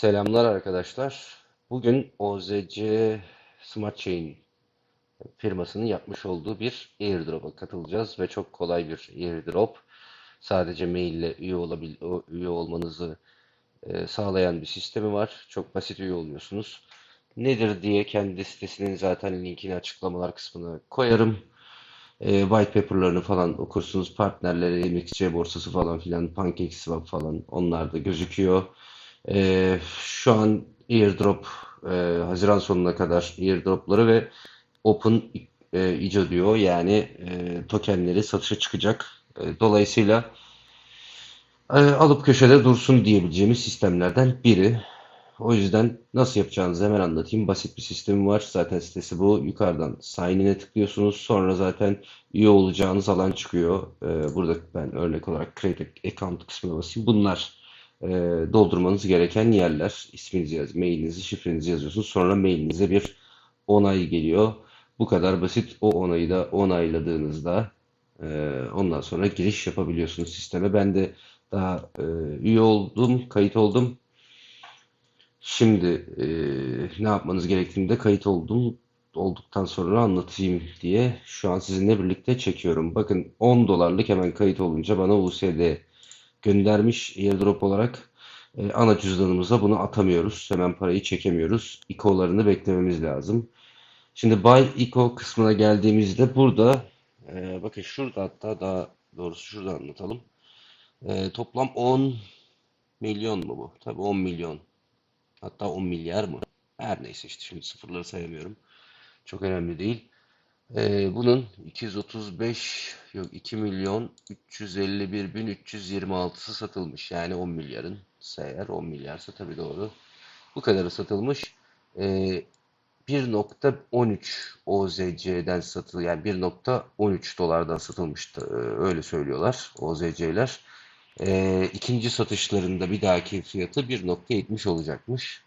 Selamlar arkadaşlar. Bugün OZC Smart Chain firmasının yapmış olduğu bir airdrop'a katılacağız ve çok kolay bir airdrop. Sadece mail ile üye olabil üye olmanızı e, sağlayan bir sistemi var. Çok basit üye oluyorsunuz. Nedir diye kendi sitesinin zaten linkini açıklamalar kısmına koyarım. E, white paper'larını falan okursunuz. Partnerleri, MXC borsası falan filan, PancakeSwap falan onlar da gözüküyor. E, şu an airdrop e, Haziran sonuna kadar airdropları ve open e, ica diyor. Yani e, tokenleri satışa çıkacak. E, dolayısıyla e, alıp köşede dursun diyebileceğimiz sistemlerden biri. O yüzden nasıl yapacağınızı hemen anlatayım. Basit bir sistemi var. Zaten sitesi bu. Yukarıdan sign in'e tıklıyorsunuz. Sonra zaten üye olacağınız alan çıkıyor. Ee, burada ben örnek olarak create account kısmına basayım. Bunlar e, doldurmanız gereken yerler. İsminizi yaz, mailinizi, şifrenizi yazıyorsunuz. Sonra mailinize bir onay geliyor. Bu kadar basit. O onayı da onayladığınızda e, ondan sonra giriş yapabiliyorsunuz sisteme. Ben de daha e, üye oldum, kayıt oldum. Şimdi eee, ne yapmanız gerektiğini de kayıt oldum olduktan sonra anlatayım diye şu an sizinle birlikte çekiyorum. Bakın 10 dolarlık hemen kayıt olunca bana USD göndermiş airdrop olarak. E, ana cüzdanımıza bunu atamıyoruz. Hemen parayı çekemiyoruz. ICO'larını beklememiz lazım. Şimdi Buy ICO kısmına geldiğimizde burada e, bakın şurada hatta daha doğrusu şurada anlatalım. E, toplam 10 milyon mu bu? Tabii 10 milyon. Hatta 10 milyar mı? Her neyse işte şimdi sıfırları sayamıyorum. Çok önemli değil. Ee, bunun 235 yok 2 milyon 351 bin 326'sı satılmış. Yani 10 milyarın eğer 10 milyarsa tabii doğru. Bu kadarı satılmış. Ee, 1.13 OZC'den satıl yani 1.13 dolardan satılmıştı. Ee, öyle söylüyorlar OZC'ler. Ee, ikinci satışlarında bir dahaki fiyatı 1.70 olacakmış.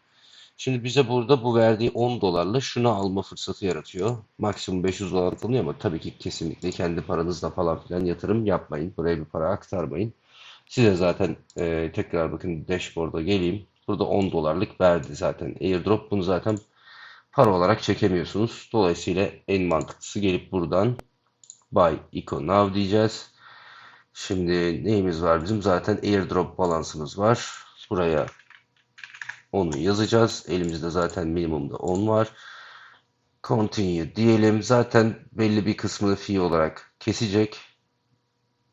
Şimdi bize burada bu verdiği 10 dolarla şunu alma fırsatı yaratıyor. Maksimum 500 dolar alınıyor ama tabii ki kesinlikle kendi paranızla falan filan yatırım yapmayın. Buraya bir para aktarmayın. Size zaten e, tekrar bakın dashboard'a geleyim. Burada 10 dolarlık verdi zaten airdrop. Bunu zaten para olarak çekemiyorsunuz. Dolayısıyla en mantıklısı gelip buradan buy icon now diyeceğiz. Şimdi neyimiz var bizim? Zaten airdrop balansımız var. Buraya onu yazacağız. Elimizde zaten minimumda 10 var. Continue diyelim. Zaten belli bir kısmını fee olarak kesecek.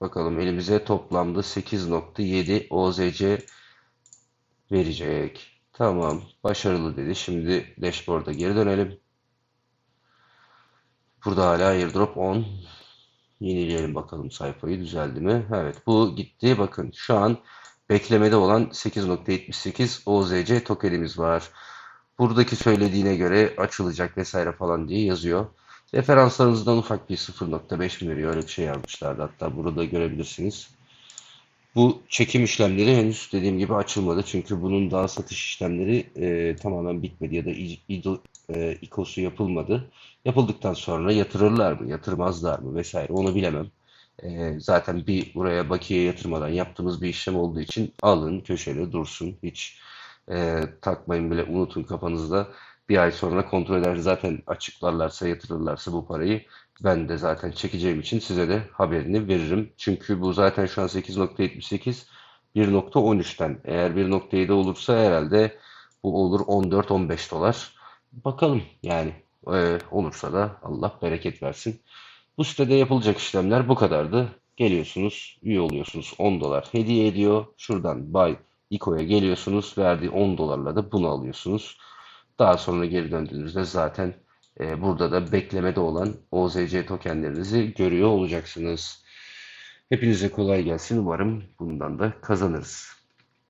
Bakalım elimize toplamda 8.7 OZC verecek. Tamam. Başarılı dedi. Şimdi dashboard'a geri dönelim. Burada hala airdrop 10. Yenileyelim bakalım sayfayı düzeldi mi? Evet bu gitti. Bakın şu an beklemede olan 8.78 OZC tokenimiz var. Buradaki söylediğine göre açılacak vesaire falan diye yazıyor. Referanslarınızdan ufak bir 0.5 mi veriyor? Öyle bir şey yazmışlardı. Hatta burada görebilirsiniz. Bu çekim işlemleri henüz dediğim gibi açılmadı. Çünkü bunun daha satış işlemleri e, tamamen bitmedi ya da e, İKOS'u yapılmadı. Yapıldıktan sonra yatırırlar mı, yatırmazlar mı vesaire onu bilemem. E, zaten bir buraya bakiye yatırmadan yaptığımız bir işlem olduğu için alın köşede dursun. Hiç e, takmayın bile unutun kafanızda. Bir ay sonra kontrol eder. Zaten açıklarlarsa yatırırlarsa bu parayı ben de zaten çekeceğim için size de haberini veririm. Çünkü bu zaten şu an 8.78 1.13'ten. Eğer 1.7 olursa herhalde bu olur 14-15 dolar. Bakalım yani e, olursa da Allah bereket versin. Bu sitede yapılacak işlemler bu kadardı. Geliyorsunuz, üye oluyorsunuz 10 dolar hediye ediyor. Şuradan Buy Ico'ya geliyorsunuz. Verdiği 10 dolarla da bunu alıyorsunuz. Daha sonra geri döndüğünüzde zaten e, burada da beklemede olan OZC tokenlerinizi görüyor olacaksınız. Hepinize kolay gelsin. Umarım bundan da kazanırız.